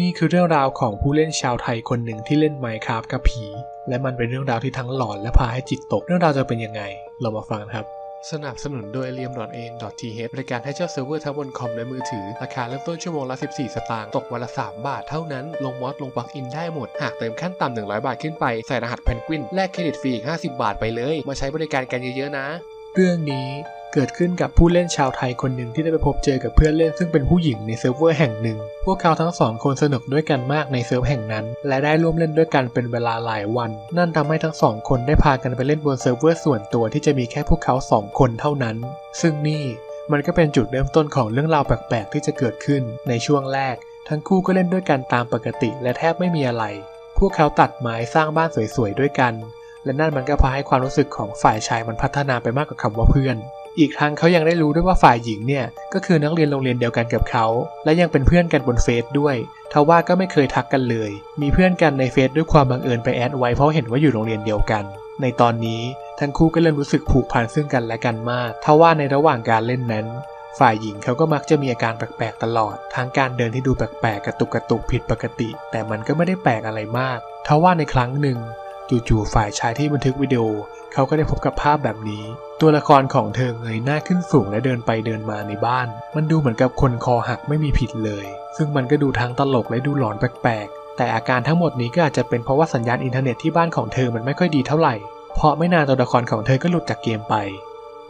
นี่คือเรื่องราวของผู้เล่นชาวไทยคนหนึ่งที่เล่น Minecraft กับผี และมันเป็นเรื่องราวที่ทั้งหลอนและพาให้จิตตกเรื่องราวจะเป็นยังไง เรามาฟังครับ สนับสนุนโดย l i a m a n th บริการให้เช่าเซิร์ฟเวอร์ทั้งบนคอมและมือถือ ราคาเริ่มต้นชั่วโมงละ 14 สตางค์ตกวันละ 3 บาทเท่านั้น ลงมอสลงปลั๊กอินได้หมด หากเติมขั้นต่ำ100 บาทขึ้นไป ใส่รหัสเพนกวินแลกเครดิตฟรี 50 บาทไปเลย มาใช้บริการกันเยอะๆนะ เรื่องนี้ เกิดขึ้นกับผู้เล่นชาวไทยคนหนึ่งที่ได้ไปพบเจอกับเพื่อนเล่นซึ่งเป็นผู้หญิงในเซิร์ฟเวอร์แห่งหนึ่ง พวกเขาทั้งสองคนสนุกด้วยกันมากในเซิร์ฟแห่งนั้น และได้ร่วมเล่นด้วยกันเป็นเวลาหลายวัน นั่นทำให้ทั้งสองคนได้พากันไปเล่นบนเซิร์ฟเวอร์ส่วนตัวที่จะมีแค่พวกเขาสองคนเท่านั้น ซึ่งนี่มันก็เป็นจุดเริ่มต้นของเรื่องราวแปลกๆที่จะเกิดขึ้น ในช่วงแรก ทั้งคู่ก็เล่นด้วยกันตามปกติ และแทบไม่มีอะไร พวกเขาตัดไม้สร้างบ้านสวยๆด้วยกัน และนั่นมันก็พาให้ความรู้สึกของฝ่ายชายมันพัฒนาไปมากกว่าคำว่าเพื่อน อีกทั้งเขายังได้รู้ด้วยว่าฝ่ายหญิงเนี่ยก็คือนักเรียนโรงเรียนเดียวกันกับเขา และยังเป็นเพื่อนกันบนเฟซด้วยทว่าก็ไม่เคยทักกันเลย มีเพื่อนกันในเฟซด้วยความบังเอิญไปแอดไว้เพราะเห็นว่าอยู่โรงเรียนเดียวกัน ในตอนนี้ทั้งคู่ก็เริ่มรู้สึกผูกพันซึ่งกันและกันมากทว่าในระหว่างการเล่นนั้น ฝ่ายหญิงเขาก็มักจะมีอาการแปลกๆตลอด ทั้งการเดินที่ดูแปลกๆกระตุกกระตุกผิดปกติ แต่มันก็ไม่ได้แปลกอะไรมากทว่าในครั้งหนึ่งจู่ๆฝ่ายชายที่บันทึกวิดีโอ เขาก็ได้พบกับภาพแบบนี้ ตัวละครของเธอเงยหน้าขึ้นสูงและเดินไปเดินมาในบ้าน มันดูเหมือนกับคนคอหักไม่มีผิดเลย ซึ่งมันก็ดูทั้งตลกและดูหลอนแปลกๆ แต่อาการทั้งหมดนี้ก็อาจจะเป็นเพราะว่าสัญญาณอินเทอร์เน็ตที่บ้านของเธอมันไม่ค่อยดีเท่าไหร่ เพราะไม่นานตัวละครของเธอก็หลุดจากเกมไป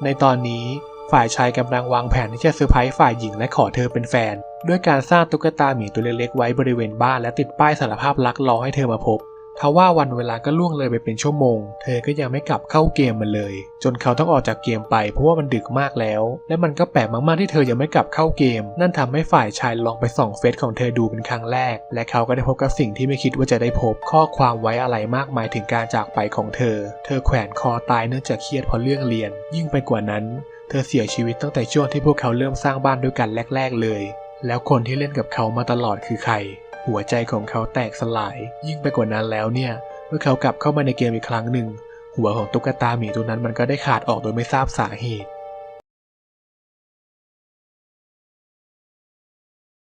ในตอนนี้ฝ่ายชายกำลังวางแผนที่จะเซอร์ไพรส์ฝ่ายหญิงและขอเธอเป็นแฟน ด้วยการสร้างตุ๊กตาหมีตัวเล็กๆไว้บริเวณบ้านและติดป้ายสารภาพรักรอให้เธอมาพบ ทว่าวันเวลาก็ล่วงเลยไปเป็นชั่วโมง เธอก็ยังไม่กลับเข้าเกมมันเลย จนเขาต้องออกจากเกมไปเพราะว่ามันดึกมากแล้ว และมันก็แปลกมากๆที่เธอยังไม่กลับเข้าเกม นั่นทำให้ฝ่ายชายลองไปส่องเฟซของเธอดูเป็นครั้งแรก และเขาก็ได้พบกับสิ่งที่ไม่คิดว่าจะได้พบข้อความไว้อะไรมากมายถึงการจากไปของเธอ เธอแขวนคอตายเนื่องจากเครียดเพราะเรื่องเรียน ยิ่งไปกว่านั้น เธอเสียชีวิตตั้งแต่ช่วงที่พวกเขาเริ่มสร้างบ้านด้วยกันแรก ๆ เลย แล้วคนที่เล่นกับเขามาตลอดคือใคร หัวใจของเขาแตกสลาย ยิ่งไปกว่านั้นแล้วเนี่ย เมื่อเขากลับเข้ามาในเกมอีกครั้งหนึ่ง หัวของตุ๊กตาหมีตัวนั้นมันก็ได้ขาดออกโดยไม่ทราบสาเหตุ